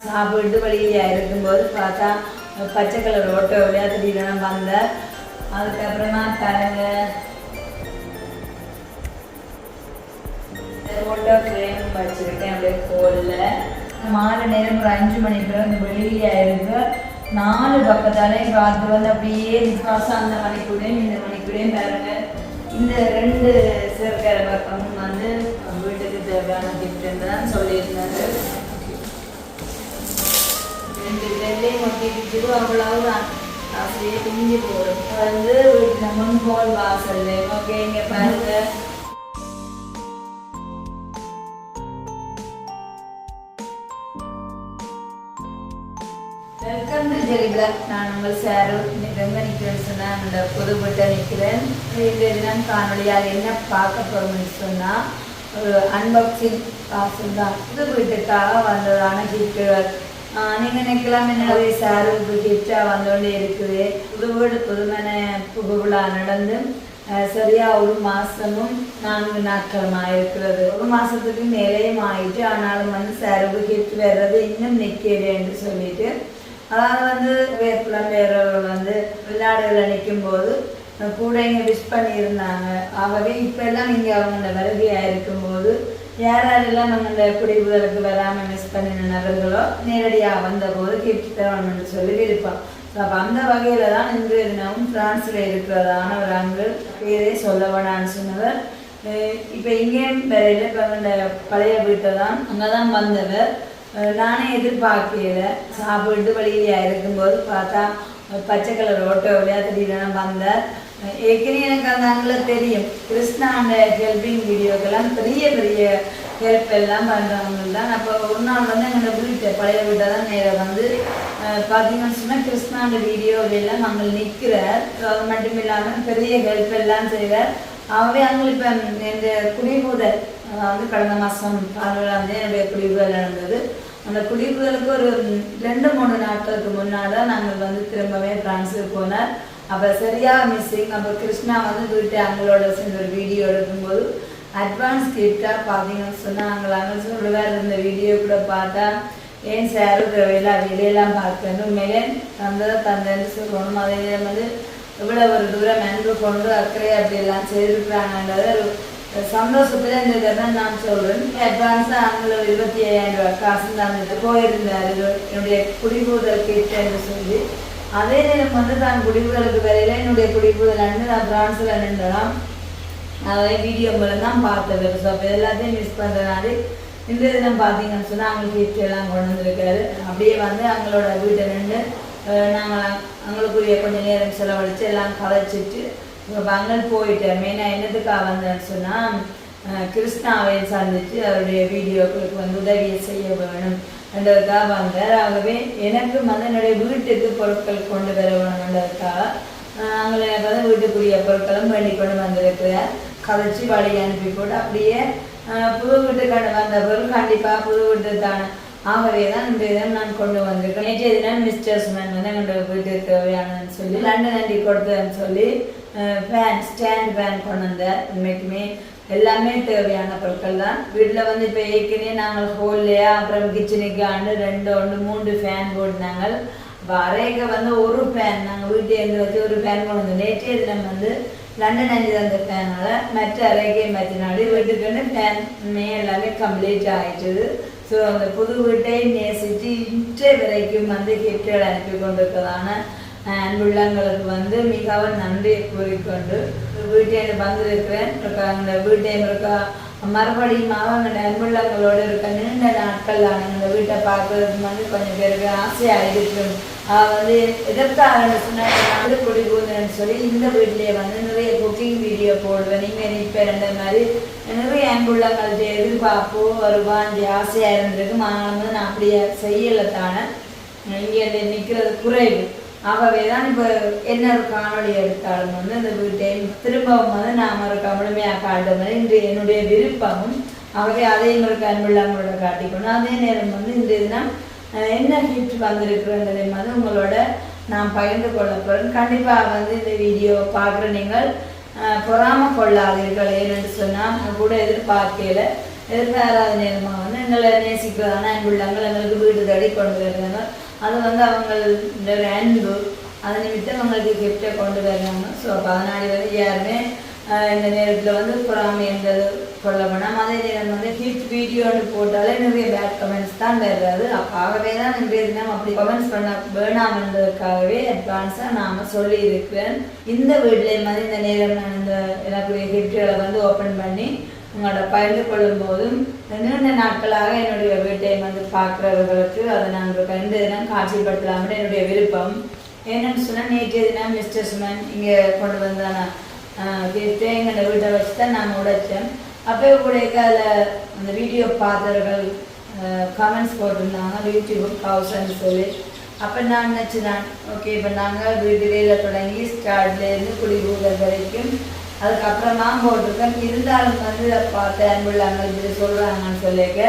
சாப்பிட்டு வழியா இருக்கும்போது பார்த்தா பச்சை கலர் ஓட்டோ விளையாட்டு நான் வந்தேன் அதுக்கப்புறமா பாருங்க ஓட்டோ ஃப்ரேம் வச்சுருக்கேன் அப்படியே கோலில் மாலை நேரம் ஒரு அஞ்சு மணி பிறகு வெளியே இருக்கு நாலு பக்கத்தாலே பார்த்து வந்து அப்படியே விசுவாசம் அந்த மணிக்குடையும் இந்த மணிக்குடையும் பாருங்க இந்த ரெண்டு சிறுக்கிற பக்கமும் வந்து வீட்டுக்கு தேவையான கிஃப்ட் தான் சொல்லியிருந்தாங்க ரெண்டு வெள்ளையும் ஒட்டிட்டு அவ்வளவுதான் அப்படியே பிஞ்சு போடும். வந்து வீட்டில் முன்போல் வாசல் ஓகே இங்கே பாருங்க. வெல்கம் டு ஜெரிபிளாக் நான் உங்கள் சாரு எங்கே நிற்கிறேன்னு சொன்னால் அந்த புதுப்பட்ட நிற்கிறேன் இந்த தினம் காணொலியாக என்ன பார்க்க போகிறோம்னு சொன்னால் ஒரு அன்பாக்சிங் காசு தான். புது வீட்டுக்காக வந்ததான கிஃப்ட்டுகள் நீங்கள் நினைக்கலாம் என்னவே சாரு கிஃப்டாக வந்தோண்டே இருக்குது. புது வீடு புதுமனை புது விழா நடந்து சரியாக சரியா ஒரு மாசமும் நான்கு நாட்களுமா இருக்கிறது. ஒரு மாசத்துக்கு மேலேயும் ஆயிட்டு ஆனாலும் வந்து சாருக்கு கிஃப்ட் வர்றது இன்னும் நிற்கிறேன்னு சொல்லிட்டு அதாவது வந்து வேப்பிலம் வேறவர்கள் வந்து விளையாடுகளில் நிற்கும் போது கூட இங்கே விஷ் பண்ணியிருந்தாங்க. ஆகவே இப்போ எல்லாம் இங்கே அவங்க வருகையாக இருக்கும்போது யார் யாரெல்லாம் அந்த குடிபுதலுக்கு வராமல் மிஸ் பண்ணின நபர்களோ நேரடியாக வந்தபோது கிஃப்ட் தரணும்னு சொல்லி விருப்பம். அப்போ அந்த வகையில் தான் இன்றைய தினமும் பிரான்ஸில் இருக்கிறதான ஒரு அங்கு பேரே சொல்ல வேணான்னு சொன்னவர். இப்போ இங்கேயும் வேறையில் இப்போ அந்த பழைய வீட்டை தான் அங்கே தான் வந்தவர். நானே எதிர்பார்க்கல. சாப்பிட்டு வழியிலையாக இருக்கும்போது பார்த்தா பச்சை கலர் ஓட்டோ விளையாட்டுலாம் வந்தார். அஹ் ஏற்கனவே எனக்கு அந்த அங்கிள் தெரியும். கிருஷ்ணா அந்த ஹெல்பிங் வீடியோக்கெல்லாம் பெரிய பெரிய ஹெல்ப் எல்லாம் பண்ணுறவங்க தான் அப்போ ஒரு நாள் வந்து எங்களை வீட்டை பழைய வீட்டை தான் நேராக வந்து பார்த்தீங்கன்னு சொன்னால் கிருஷ்ணாண்ட எல்லாம் நாங்கள் நிற்கிறார் அது மட்டும் இல்லாமல் பெரிய ஹெல்ப் எல்லாம் செய்வார் ஆகவே அவங்களுக்கு இப்போ இந்த குடிமுதல் வந்து கடந்த மாதம் பதினேழாம் தேதி என்னுடைய குடிபுதல் நடந்தது. அந்த குடிபுதலுக்கு ஒரு ரெண்டு மூணு நாட்களுக்கு முன்னால் தான் நாங்கள் வந்து திரும்பவே பிரான்ஸுக்கு போனார். அப்போ சரியா மிஸ்ஸிங் அப்போ கிருஷ்ணா வந்து வீட்டு அவங்களோட சேர்ந்து ஒரு வீடியோ எடுக்கும்போது அட்வான்ஸ் கிஃப்டாக பார்த்தீங்கன்னு சொன்னால் அங்கே சொல்லுவார் இந்த வீடியோ கூட பார்த்தா ஏன் சார் எல்லாம் வெளியெல்லாம் பார்க்கணும்? மேலே தந்ததை தந்தேன்னு சொல்லணும் அதே வந்து இவ்வளோ ஒரு தூரம் மென்று கொண்டு அக்கறை அப்படியெல்லாம் செய்திருக்கிறாங்கன்றத ஒரு சந்தோஷத்தில் இந்த இதை நான் சொல்கிறேன் அட்வான்ஸாக அவங்கள ஒரு இருபத்தி ஐயாயிரம் ரூபாய் காசு தந்துட்டு போயிருந்தார். என்னுடைய குடிபூதல் கேட்டேன்னு சொல்லி அதே நேரம் வந்து தான் குடிப்புகளுக்கு வரையில என்னுடைய குடிப்புகள் அண்ணு நான் பிரான்ஸில் நின்றலாம் அதை வீடியோ மூலம் தான் பார்த்தது. ஸோ அப்போ எல்லாத்தையும் மிஸ் பண்ணுறதுனால இந்த தினம் பார்த்தீங்கன்னு சொன்னால் அவங்களுக்கு gift எல்லாம் கொண்டு வந்திருக்காரு. அப்படியே வந்து அவங்களோட வீட்டை நின்று நாங்கள் அவங்களுக்குரிய கொஞ்சம் நேரம் செலவழித்து எல்லாம் கலைச்சிட்டு இப்போ பங்கல் போயிட்டேன். மெயினாக என்னத்துக்காக வந்தேன்னு சொன்னால் கிருஷ்ணாவை சந்தித்து அவருடைய வீடியோக்களுக்கு வந்து உதவியை செய்ய வேணும். என்றதுக்காக வந்தார். ஆகவே எனக்கு வந்து என்னுடைய வீட்டுக்கு பொருட்கள் கொண்டு வர வேணுன்றதுக்காக நாங்கள் வந்து வீட்டுக்குரிய பொருட்களும் வேண்டி கொண்டு வந்திருக்கிறார். கதைச்சி வழி அனுப்பி போட்டு அப்படியே புது வீட்டுக்கான வந்த பொருள் கண்டிப்பாக புது வீட்டுக்கான ஆகவே தான் இந்த இதை நான் கொண்டு வந்திருக்கேன். நேற்றைய தினம் மிஸ்டர்ஸ் மேன் வந்து எங்களோட வீட்டுக்கு தேவையானன்னு சொல்லி லண்டன் அண்டி கொடுத்தேன்னு சொல்லி ஃபேன் ஸ்டாண்ட் ஃபேன் கொண்டு வந்தார். உண்மைக்குமே எல்லாமே தேவையான பொருட்கள் தான். வீட்டில் வந்து இப்போ ஏற்கனவே நாங்கள் ஹோல்லையா அப்புறம் கிச்சனுக்கு ஆண்டு ரெண்டு ஒன்று மூன்று ஃபேன் போட்டுனாங்க அப்போ அறைக்கு வந்து ஒரு ஃபேன் நாங்கள் வீட்டை வச்சு ஒரு ஃபேன் கொண்டு வந்தோம் நேற்றைய தினம் வந்து லண்டன் அஞ்சு தந்த ஃபேனால் மற்ற அறைக்கை மாற்றினாடி வீட்டுக்குன்னு ஃபேன் எல்லாமே கம்ப்ளீட் ஆகிட்டுது ஸோ அந்த புது வீட்டை நேசித்து இன்றைய வரைக்கும் வந்து கிஃப்ட்கள் அனுப்பி கொண்டிருக்கிறதான அன்புள்ளங்களுக்கு வந்து மிகவும் நன்றியை கூறிக்கொண்டு வீட்டை வந்திருக்கிறேன். இருக்கா அந்த வீட்டை இருக்கா மறுபடியும் அவங்க அன்புள்ளங்களோடு இருக்க நீண்ட நாட்கள் அந்த வீட்டை பார்க்கறது வந்து கொஞ்சம் பேருக்கு ஆசையாக இருக்கும் வந்து எதற்காக சொன்னாங்க குடி போகுதுன்னு சொல்லி இந்த வீட்டிலேயே வந்து நிறைய குக்கிங் வீடியோ போடுவேன். நீங்கள் நிற்பேன் மாதிரி நிறைய அன்புள்ளங்கள்ட்ட எதிர்பார்ப்போ ஒரு வாஞ்சி ஆசையாக இருந்திருக்கு. ஆனால் வந்து நான் அப்படியே செய்யலை தானே. இங்கே நிற்கிறது குறைவு. ஆகவே தான் இப்போ என்ன ஒரு காணொளி எடுத்தாலும் வந்து அந்த வீட்டை திரும்பவும் வந்து நாம் ஒரு முழுமையாக காட்டுவது இன்று என்னுடைய விருப்பமும். ஆகவே அதையும் ஒரு அன்புள்ளவங்களோட காட்டிக்கணும் அதே நேரம் வந்து இந்த தினம் அஹ், என்ன ஹிட் வந்திருக்குன்றதை வந்து உங்களோட நான் பகிர்ந்து கொள்ள போகிறேன் கண்டிப்பாக வந்து இந்த வீடியோ பார்க்குற நீங்கள் பொறாம கொள்ளாதீர்கள் ஏன்னு சொன்னால் கூட எதிர்பார்க்கல. எதிர்பாராத நேரமாக வந்து எங்களை நேசிக்கிறதான அன்புள்ளங்கள் எங்களுக்கு வீடு தடி கொண்டு வருகிறாங்க அது வந்து அவங்களோட அன்பு அது நிமித்தம் அவங்களுக்கு கிஃப்டை கொண்டு வரணும் ஸோ பதினாலு வந்து யாருமே இந்த நேரத்தில் வந்து பொறாமை என்றது சொல்ல போனால் அதே நேரம் வந்து ஹிட் வீடியோன்னு போட்டாலே நிறைய பேட் கமெண்ட்ஸ் தான் வருது ஆகவே தான் நிறைய தினம் அப்படி கமெண்ட்ஸ் பண்ண வேணாம்ன்றதுக்காகவே அட்வான்ஸாக நாம் சொல்லியிருக்கிறேன் இந்த வீட்லேயும் மாதிரி இந்த நேரம் நான் இந்த எனக்குரிய ஹிட்களை வந்து ஓப்பன் பண்ணி உங்களோட பகிர்ந்து கொள்ளும் போதும் நீண்ட நாட்களாக என்னுடைய வீட்டை வந்து பார்க்குறவர்களுக்கு அதை நாங்கள் கண்டு தினம் காட்சிப்படுத்தலாம்னு என்னுடைய விருப்பம். என்னன்னு சொன்னால் நேற்றைய தினம் மிஸ்டர் சுமன் இங்கே கொண்டு வந்தான கேட்டு எங்களோட வீட்டை வச்சு தான் நான் உடைச்சேன் அப்போ கூட அதில் அந்த வீடியோ பார்த்தவர்கள் கமெண்ட்ஸ் போட்டிருந்தாங்க. யூடியூப் ஹவுஸ்ன்னு சொல்லி. அப்போ நான் நினச்சிதான் ஓகே இப்போ நாங்கள் வீட்டு தொடங்கி ஸ்டார்ட்லேருந்து குடிபூதல் வரைக்கும் அதுக்கப்புறம் நான் போட்டிருக்கேன். இருந்தாலும் வந்து பார்த்து அன்புள்ளாங்க இப்படி சொல்கிறாங்கன்னு சொல்லியிருக்க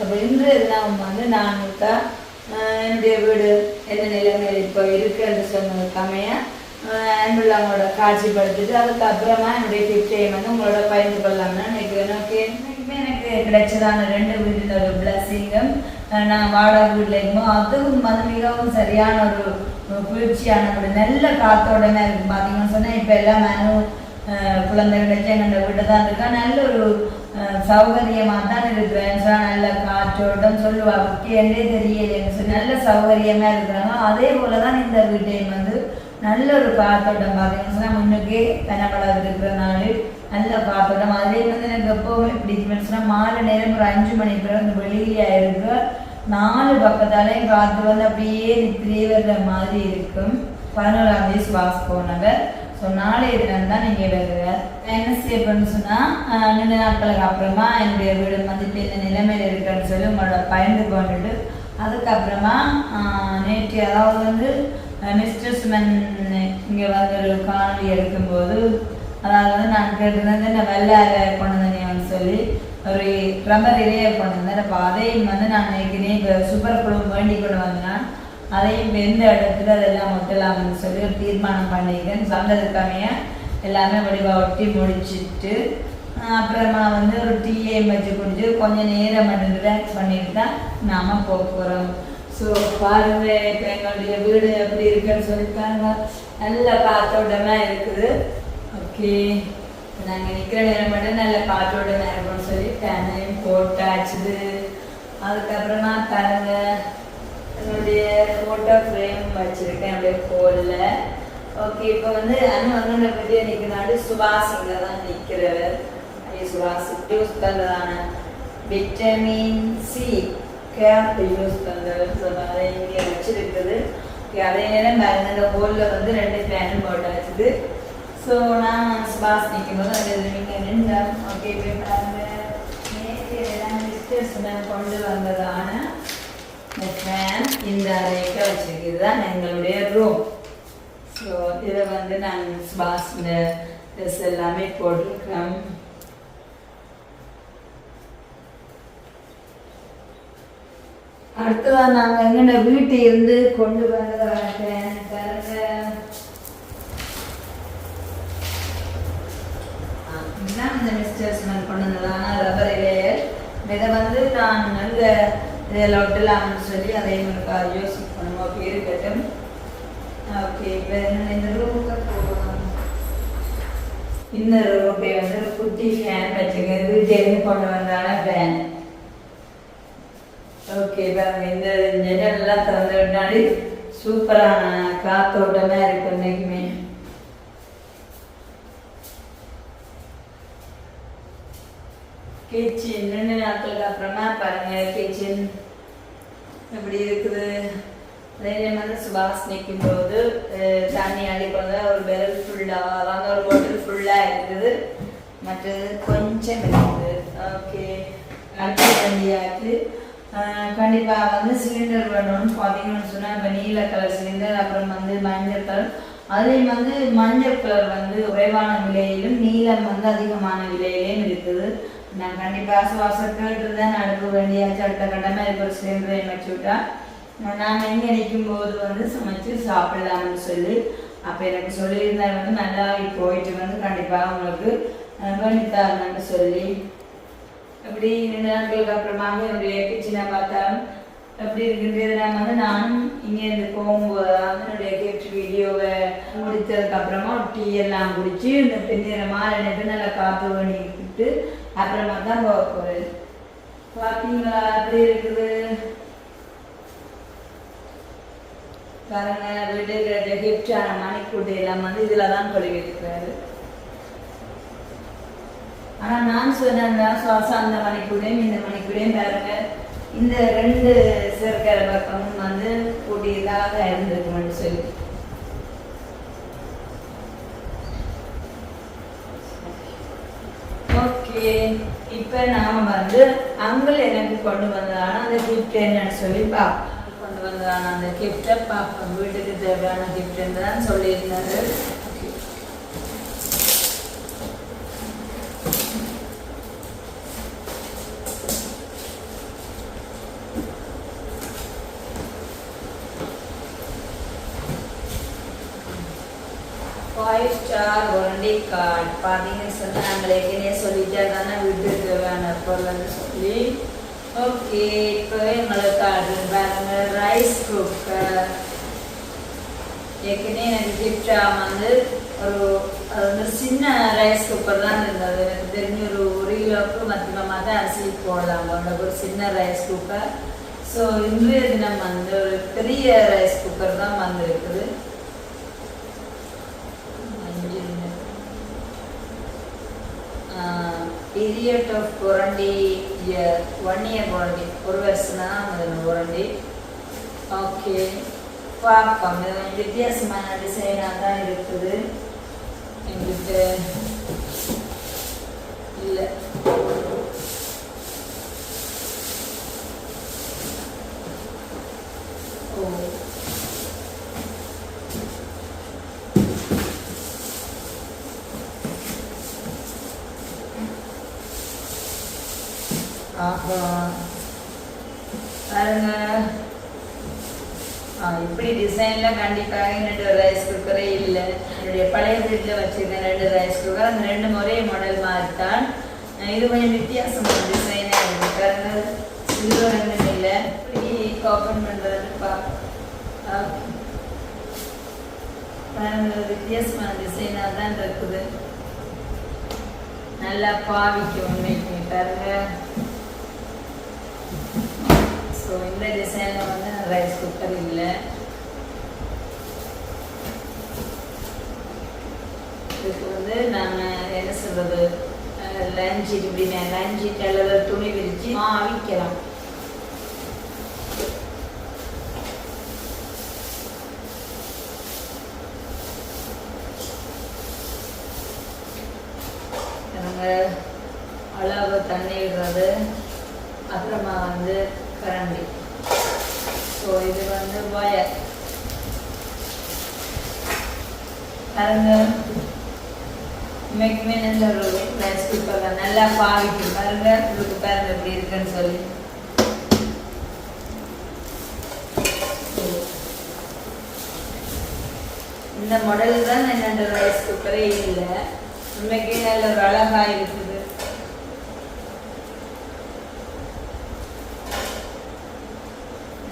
அப்போ இன்றைய தினம் வந்து நான் இருக்கா என்னுடைய வீடு என்ன நிலைமையில் இப்போ இருக்குன்னு சொன்னது அமைய அன்புள்ளவங்களோட காட்சிப்படுத்திட்டு அதுக்கப்புறமா என்னுடைய கிஃப்டையை வந்து உங்களோட பகிர்ந்து கொள்ளலாம்னு நினைக்கிறேன். ஓகே? இன்னைக்குமே எனக்கு கிடைச்சதான ரெண்டு வீட்டில் ஒரு பிளஸ்ஸிங்கும் நான் வாடகை வீட்டில் இருக்கும்போது அதுவும் வந்து மிகவும் சரியான ஒரு குளிர்ச்சியான ஒரு நல்ல காத்தோடமே இருக்கும். பார்த்தீங்கன்னு சொன்னால் இப்போ எல்லாம் மேனும் குழந்தைகள் வச்சு எங்கள் வீட்டை தான் இருக்கா? நல்ல ஒரு சௌகரியமாக தான் இருக்கிறேன் சார். நல்ல காற்றோட்டம் சொல்லுவாங்க. கேண்டே தெரியல நல்ல சௌகரியமாக இருக்கிறாங்க. அதே போல தான் இந்த வீட்டையும் வந்து நல்ல ஒரு காற்றோட்டம் பார்த்தீங்கன்னா முன்னுக்கே கனப்படம் இருக்கிறனால நல்ல காற்றோட்டம். அதே வந்து எனக்கு எப்போவுமே பிடிக்கும்னு சொன்னால் மாலை நேரம் ஒரு அஞ்சு மணி பிறகு இந்த வெளியிலேயே இருக்கு நாலு பக்கத்தாலையும் காற்று வந்து அப்படியே நித்திரியே வர்ற மாதிரி இருக்கும். பதினோராம் தேதி சுவாஸ் போனவர் ஸோ நாளைய தினம் தான் நீங்கள் வருவார் என்ன செய்யப்படுன்னு சொன்னால் ரெண்டு நாட்களுக்கு அப்புறமா என்னுடைய வீடு வந்து இந்த நிலைமையில் இருக்குன்னு சொல்லி உங்களோட பயந்து கொண்டுட்டு அதுக்கப்புறமா நேற்று அதாவது வந்து மிஸ்டர் சுமன் இங்கே வந்து ஒரு காணொலி எடுக்கும்போது அதாவது வந்து நான் கேட்டிருந்தேன் இந்த வெள்ளார கொண்டு வந்தேன்னு சொல்லி ஒரு ரப்பர் இலையை கொண்டு வந்தேன். அப்போ அதையும் வந்து நான் நேற்று இப்போ சூப்பர் குழு வேண்டி கொண்டு வந்தேன். அதையும் எந்த இடத்துல அதெல்லாம் ஒட்டலாம்னு சொல்லி ஒரு தீர்மானம் பண்ணிக்கிறேன் சொன்னதுக்காமைய எல்லாமே வடிவா ஒட்டி முடிச்சிட்டு அப்புறமா வந்து ஒரு டீயை வச்சு குடிச்சு கொஞ்சம் நேரம் மட்டும் ரிலாக்ஸ் பண்ணிட்டு தான் நாம போக போகிறோம் ஸோ பாருங்க இப்போ எங்களுடைய வீடு எப்படி இருக்குன்னு சொல்லிட்டாங்க நல்ல காத்தோட்டமா இருக்குது. ஓகே நாங்கள் நிற்கிற நேரம் மட்டும் நல்ல காற்றோட்டமா நேரம்னு சொல்லி ஃபேனையும் போட்டாச்சுது. அதுக்கப்புறமா பாருங்க என்னுடைய ஃபோட்டோ ஃப்ரேம் வச்சுருக்கேன் அப்படியே ஃபோனில் ஓகே இப்போ வந்து அண்ணன் வந்து இந்த வீடியோ நிற்கிறாரு சுபாஷ் இங்கே தான் நிற்கிறவர் ஐயோ சுபாஷ் யூஸ் பண்ணுறதான விட்டமின் சி கேப் யூஸ் பண்ணுறவர் ஸோ இங்கே வச்சுருக்குது. அதே நேரம் பாருங்க இந்த ஹோலில் வந்து ரெண்டு ஃபேனும் போட்டாச்சுது ஸோ நான் சுபாஷ் நிற்கும்போது அது நீங்கள் நின்றேன் ஓகே இப்போ பாருங்க. நேற்று எல்லாம் மிஸ்டர்ஸ் கொண்டு வந்ததான ஃபேன் இந்த அறைக்க வச்சிருக்கிறது தான் எங்களுடைய ரூம் ஸோ இதை வந்து நாங்கள் ஸ்பாஸ் ட்ரெஸ் எல்லாமே போட்டிருக்கேன் அடுத்ததான் நாங்கள் எங்கட வீட்டு இருந்து கொண்டு வந்ததாக வரேன் பாருங்க இந்த மிஸ்டர்ஸ் கொண்டு வந்ததான ரப்பர் இலையர் இதை வந்து நான் நல்ல இதில் ஒட்டலாம்னு சொல்லி அதை எங்களுக்கு யோசிக்கணும் ஓகே இருக்கட்டும் ஓகே இப்போ இந்த ரூமுக்கு போகலாம் இந்த ரூமுக்கு வந்து ஒரு குட்டி ஃபேன் வச்சுருக்கேன் வீட்டிலேருந்து கொண்டு வந்தான ஃபேன் ஓகே பாருங்க இந்த ஜன்னல்லாம் திறந்து விட்டாடி சூப்பரான காத்தோட்டமாக இருக்கு இன்னைக்குமே? கிச்சன் ரெண்டு நாட்களுக்கு அப்புறமா பாருங்க கிச்சன் எப்படி இருக்குது? அதே மாதிரி சுபாஷ் நிற்கும் போது தண்ணி அடிப்பாங்க ஒரு பெரல் ஃபுல்லாக அதாவது ஒரு பாட்டில் ஃபுல்லாக இருக்குது. மற்றது கொஞ்சம் இருக்குது. ஓகே அடுத்த இருக்குது கண்டிப்பாக வந்து சிலிண்டர் வேணும்னு பார்த்தீங்கன்னு சொன்னால் இப்போ நீல கலர் சிலிண்டர் அப்புறம் வந்து மஞ்சள் கலர் அதே வந்து மஞ்சள் கலர் வந்து குறைவான விலையிலும் நீலம் வந்து அதிகமான விலையிலையும் இருக்குது. நான் கண்டிப்பாக சுவாசம் கேட்டு தான் அனுப்ப வேண்டியாச்சு அடுத்த கடமை இருக்க ஒரு சிலிண்டரை வச்சு விட்டா நான் எங்கே நிற்கும் போது வந்து சமைச்சு சாப்பிடலாம்னு சொல்லி அப்போ எனக்கு சொல்லியிருந்தாங்க வந்து நல்லா போயிட்டு வந்து கண்டிப்பாக உங்களுக்கு வேண்டித்தாருன்னு சொல்லி எப்படி ரெண்டு நாட்களுக்கு அப்புறமாக என்னுடைய கிச்சனை பார்த்தாலும் எப்படி இருக்குன்றது நான் வந்து நானும் இங்கேருந்து போகும்போது என்னுடைய கிஃப்ட் வீடியோவை முடித்ததுக்கு அப்புறமா டீ எல்லாம் குடிச்சு இந்த பெண்ணிற மாலை நல்லா காற்று பண்ணிக்கிட்டு அப்புறமா தான் போக போகிறது பார்த்தீங்களா அப்படி இருக்குது? பாருங்க வீட்டுக்கு ஹிப்டான மணிக்கூட்டு எல்லாம் வந்து இதில் தான் கொழுவி ஆனால் ஆனா நான் சொன்னேன் சுவாசம் அந்த மணிக்கூடையும் இந்த மணிக்கூடையும் பாருங்க. இந்த ரெண்டு சிறுக்கிற பக்கமும் வந்து கூட்டியதாக இருந்திருக்குமென்னு சொல்லி. ஓகே இப்போ நாம வந்து அங்கிள் எனக்கு கொண்டு வந்ததான அந்த கிஃப்ட் என்னன்னு சொல்லி பார்ப்போம் கொண்டு வந்ததான அந்த கிஃப்டை பார்ப்போம் வீட்டுக்கு தேவையான கிஃப்ட் தான் சொல்லியிருந்தாரு. Star warranty card. பார்த்தீங்கன்னு சொன்னால் நாங்கள் ஏற்கனவே சொல்லிட்டே தானே வீட்டுக்கு வேணும் பொருள்னு சொல்லி. ஓகே இப்போ எங்களுக்கு கார்டு பாருங்க ரைஸ் குக்கர் ஏற்கனவே எனக்கு கிஃப்டாக வந்து ஒரு அது வந்து சின்ன ரைஸ் குக்கர் தான் இருந்தது. எனக்கு தெரிஞ்ச ஒரு ஒரு கிலோவுக்கு மத்தியமாக தான் அரிசி போடலாம் கொண்ட ஒரு சின்ன ரைஸ் குக்கர் ஸோ இன்றைய தினம் வந்து ஒரு பெரிய ரைஸ் குக்கர் தான் வந்திருக்குது. Period of warranty year one year guarantee. ஒரு வருஷம் தான் அதில் வாரண்டி ஓகே பார்ப்போம். இது கொஞ்சம் வித்தியாசமான டிசைனாக தான் இருக்குது. எங்கிட்ட இல்லை ஓ ஆஹா பாருங்க ஆ, இப்படி டிசைன்ல கண்டிப்பாக ரெண்டு ரைஸ் குக்கரே இல்லை. என்னுடைய பழைய வீட்டில் வச்சிருக்க ரெண்டு ரைஸ் குக்கர் அந்த ரெண்டு ஒரே மாடல் மாதிரி தான் இது கொஞ்சம் வித்தியாசமான டிசைனாக இருக்கு. பாருங்க. சில்வர் ரெண்டும் இல்லை. இப்படி ஓப்பன் பண்ணுறது பா ஆ. வித்தியாசமான டிசைனாக தான் இருக்குது. நல்லா பாவிக்கும் உண்மைக்கு. பாருங்க. ஸோ இந்த டிசைனில் வந்து ரைஸ் குக்கர் இல்லை. இதுக்கு வந்து நாங்கள் என்ன சொல்கிறது லஞ்ச் இப்படி லஞ்ச் அல்லது துணி விரித்து ஆவிக்கலாம் நாங்கள் அளவு தண்ணி விடுறது அப்புறமா வந்து கரண்டி. ஸோ இது வந்து ஒயர். பாருங்க இன்னைக்குமே நல்ல ஒரு ரைஸ் கொடுப்பாங்க நல்லா பாவிக்கு பாருங்க. உங்களுக்கு பாருங்க எப்படி இருக்குன்னு சொல்லி. இந்த மாடல் தான் என்னோட ரைஸ் குக்கரே இல்லை. உண்மைக்கு நல்ல ஒரு அழகா இருக்குது.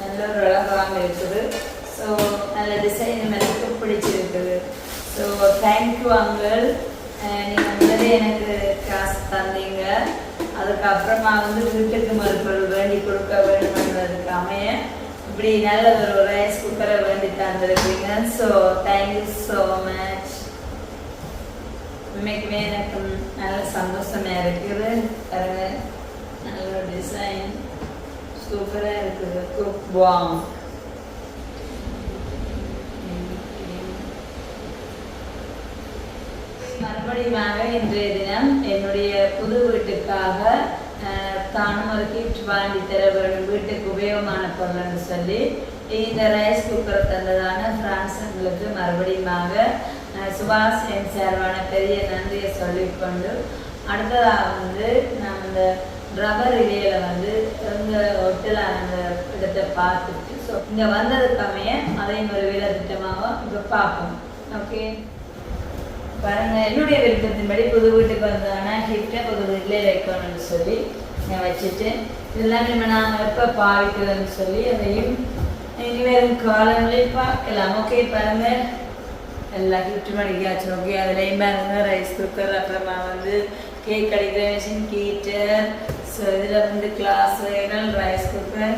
நல்ல ஒரு அழகாக இருக்குது. ஸோ நல்ல டிசைன் எனக்கு பிடிச்சிருக்குது. ஸோ தேங்க்யூ அங்கிள் நீங்கள் முதலே எனக்கு காசு தந்தீங்க. அதுக்கப்புறமா வந்து வீட்டுக்கு மறுப்பொருள் வேண்டி கொடுக்க வேண்டும்ன்றதுக்கு அமைய இப்படி நல்ல ஒரு ரைஸ் குக்கரை வேண்டி தந்திருக்கீங்க. So thank you so much உண்மைக்குமே எனக்கு நல்ல சந்தோஷமா இருக்குது. பாருங்க நல்ல டிசைன் சூப்பராக இருக்குது. குக் பாம் மறுபடியுமாக இன்றைய தினம் என்னுடைய புது வீட்டுக்காக தானும் ஒரு கிஃப்ட் வாங்கி தர வேண்டும் வீட்டுக்கு உபயோகமான பொருள்னு சொல்லி இந்த ரைஸ் குக்கர் தந்ததான பிரான்ஸுங்களுக்கு மறுபடியுமாக சுபாஷ் என் சார்பான பெரிய நன்றியை சொல்லிக்கொண்டு அடுத்ததாக வந்து நம்ம இந்த ரப்பர் இலையில வந்து இந்த ஒட்டலான அந்த இடத்தை பார்த்துட்டு ஸோ இங்கே வந்ததுக்கமைய அதையும் ஒரு வீர திட்டமாக இப்போ பார்ப்போம். ஓகே பாருங்க என்னுடைய விருப்பத்தின்படி புது வீட்டுக்கு வந்தோன்னா கிஃப்டை புது வீட்டிலே வைக்கணும்னு சொல்லி நான் வச்சுட்டு இதெல்லாம் நம்ம நாங்கள் எப்போ பாவிக்கிறதுன்னு சொல்லி அதையும் இனி வரும் காலங்களில் பார்க்கலாம். ஓகே பாருங்க. எல்லாம் கிஃப்ட் மடிக்காச்சு. ஓகே அதுலேயும் பாருங்க ரைஸ் குக்கர் அப்புறமா வந்து கேக் அடிக்கிற மிஷின் கீட்டர் ஸோ இதில் வந்து கிளாஸ் ரைஸ் குக்கர்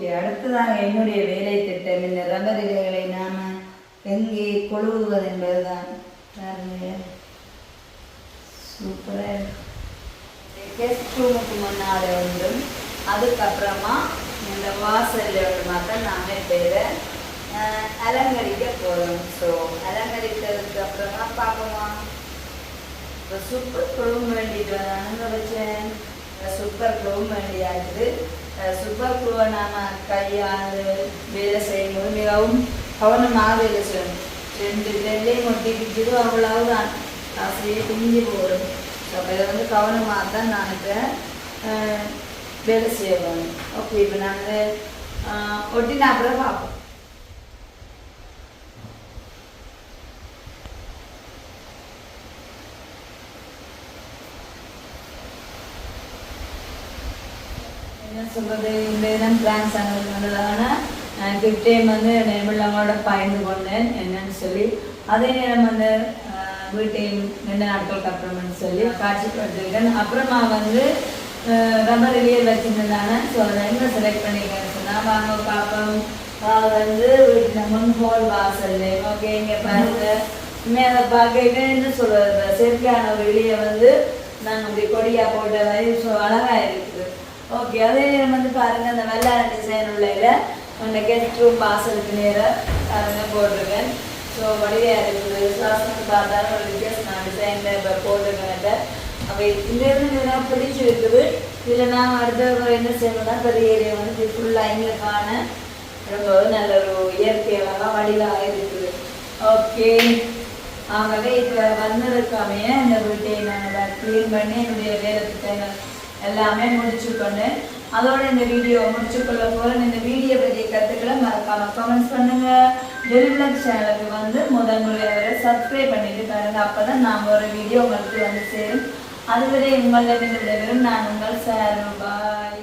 ஓகே அடுத்ததாக என்னுடைய வேலை திட்டம் இந்த ரப்பர் இலைகளை நாம் எங்கே கொழுவுவது என்பதுதான். பாருங்க. சூப்பராக கெஸ்ட் ரூமுக்கு முன்னால் ஒன்றும் அதுக்கப்புறமா இந்த வாசலில் ஒன்றுமா தான் நாங்கள் பேரை அலங்கரிக்க போகிறோம் ஸோ அலங்கரிக்கிறதுக்கு அப்புறமா பார்ப்போமா? இப்போ சூப்பர் குழுவும் வேண்டிட்டு வந்தாங்க வச்சேன். சூப்பர் குழுவும் வேண்டியாச்சு சூப்பர் குழுவை நாம் கையாண்டு வேலை செய்யும்போது மிகவும் கவனமாக வேலை செய்யணும் ரெண்டு ரெண்டையும் ஒட்டி பிடிச்சது அவ்வளவுதான். காசுலேயே பிஞ்சு போடும் அப்போ இதை வந்து கவனமாக தான் நான் இப்போ வேலை செய்யணும் ஓகே இப்போ நாங்கள் ஒட்டின அப்புறம் பார்ப்போம். என்ன சொல்றது இந்த தினம் பிளான் பண்ணதுனால கிஃப்ட் டைம் வந்து நெபிள்ளங்களோட பயந்து கொண்டேன் என்னன்னு சொல்லி. அதே நேரம் வந்து வீட்டையும் ரெண்டு நாட்களுக்கு அப்புறம்னு சொல்லி காட்சிப்படுத்திருக்கேன் அப்புறமா வந்து ரப்பர் ரிலியர் வச்சிருந்தாங்க. ஸோ அதை என்ன செலக்ட் பண்ணியிருக்கேன்னு சொன்னால் வாங்க பார்ப்போம். வந்து வீட்டில் முன் ஹோல் வாசல் ஓகே இங்கே பாருங்க. மேலே அதை பார்க்க என்ன சொல்றது? செயற்கையான ஒரு இலையை வந்து நாங்கள் அப்படி கொடியாக போட்ட மாதிரி ஸோ அழகாக இருக்குது ஓகே அதே நேரம் வந்து பாருங்கள் அந்த வெள்ளார டிசைன் உள்ளையில அந்த கெஸ்ட் ரூம் வாசலுக்கு நேராக பாருங்க போட்டிருக்கேன். ஸோ வடிவையாக இருக்குது சுவாசத்துக்கு பார்த்தாலும் ஒரு வித்தியாசமான டிசைனில் இப்போ போட்டிருக்கேன் அப்போ இந்த இருந்து எனக்கு பிடிச்சிருக்குது இதில் நான் அடுத்த என்ன செய்யணும்னா பெரிய ஏரியா வந்து ஃபுல்லாக இங்கே காண ரொம்ப நல்ல ஒரு இயற்கை வடிவாக இருக்குது. ஓகே ஆகவே இது வந்ததுக்காமையே இந்த வீட்டை நான் க்ளீன் பண்ணி என்னுடைய வேலை திட்டங்கள் எல்லாமே முடிச்சு அதோட இந்த வீடியோ முடிச்சுக்கொள்ள போகிறேன் இந்த வீடியோ பற்றிய கருத்துக்களை மறக்காம கமெண்ட்ஸ் பண்ணுங்க. டெலிபிளக் சேனலுக்கு வந்து முதல் முறையாக சப்ஸ்கிரைப் பண்ணிட்டு பாருங்க. அப்பதான் நாம் ஒரு வீடியோ உங்களுக்கு வந்து சேரும். அதுவரை உங்களிடம் விடைபெறும் நான் உங்கள் சார். பாய்